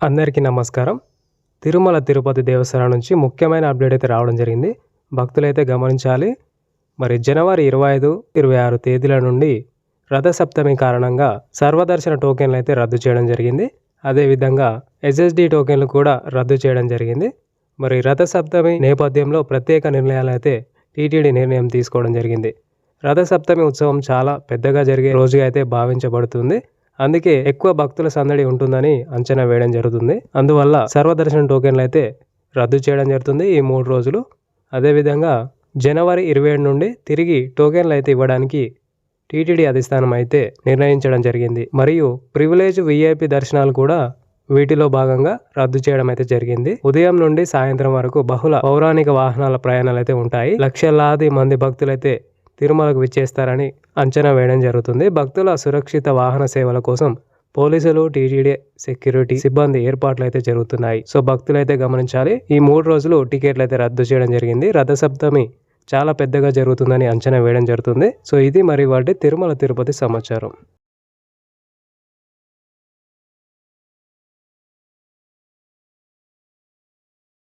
అందరికీ నమస్కారం. తిరుమల తిరుపతి దేవస్థానం నుంచి ముఖ్యమైన అప్డేట్ అయితే రావడం జరిగింది. భక్తులైతే గమనించాలి. మరి జనవరి ఇరవై ఐదు ఇరవై ఆరు తేదీల నుండి రథసప్తమి కారణంగా సర్వదర్శన టోకెన్లు అయితే రద్దు చేయడం జరిగింది. అదేవిధంగా ఎస్ఎస్డి టోకెన్లు కూడా రద్దు చేయడం జరిగింది. మరి రథసప్తమి నేపథ్యంలో ప్రత్యేక నిర్ణయాలు అయితే టీటీడీ నిర్ణయం తీసుకోవడం జరిగింది. రథసప్తమి ఉత్సవం చాలా పెద్దగా జరిగే రోజుగా అయితే భావించబడుతుంది. అందుకే ఎక్కువ భక్తుల సందడి ఉంటుందని అంచనా వేయడం జరుగుతుంది. అందువల్ల సర్వదర్శన టోకెన్లు అయితే రద్దు చేయడం జరుగుతుంది ఈ మూడు రోజులు. అదేవిధంగా జనవరి ఇరవై ఏడు నుండి తిరిగి టోకెన్లు అయితే ఇవ్వడానికి టీటీడీ అధిష్టానం అయితే నిర్ణయించడం జరిగింది. మరియు ప్రివిలేజ్ విఐపి దర్శనాలు కూడా వీటిలో భాగంగా రద్దు చేయడం అయితే జరిగింది. ఉదయం నుండి సాయంత్రం వరకు బహుళ పౌరాణిక వాహనాల ప్రయాణాలు అయితే ఉంటాయి. లక్షలాది మంది భక్తులైతే తిరుమలకు విచ్చేస్తారని అంచనా వేయడం జరుగుతుంది. భక్తుల సురక్షిత వాహన సేవల కోసం పోలీసులు టీటీడీ సెక్యూరిటీ సిబ్బంది ఏర్పాట్లు అయితే జరుగుతున్నాయి. సో భక్తులు అయితే గమనించాలి. ఈ మూడు రోజులు టికెట్లు అయితే రద్దు చేయడం జరిగింది. రథసప్తమి చాలా పెద్దగా జరుగుతుందని అంచనా వేయడం జరుగుతుంది. సో ఇది మరి వాటి తిరుమల తిరుపతి సమాచారం.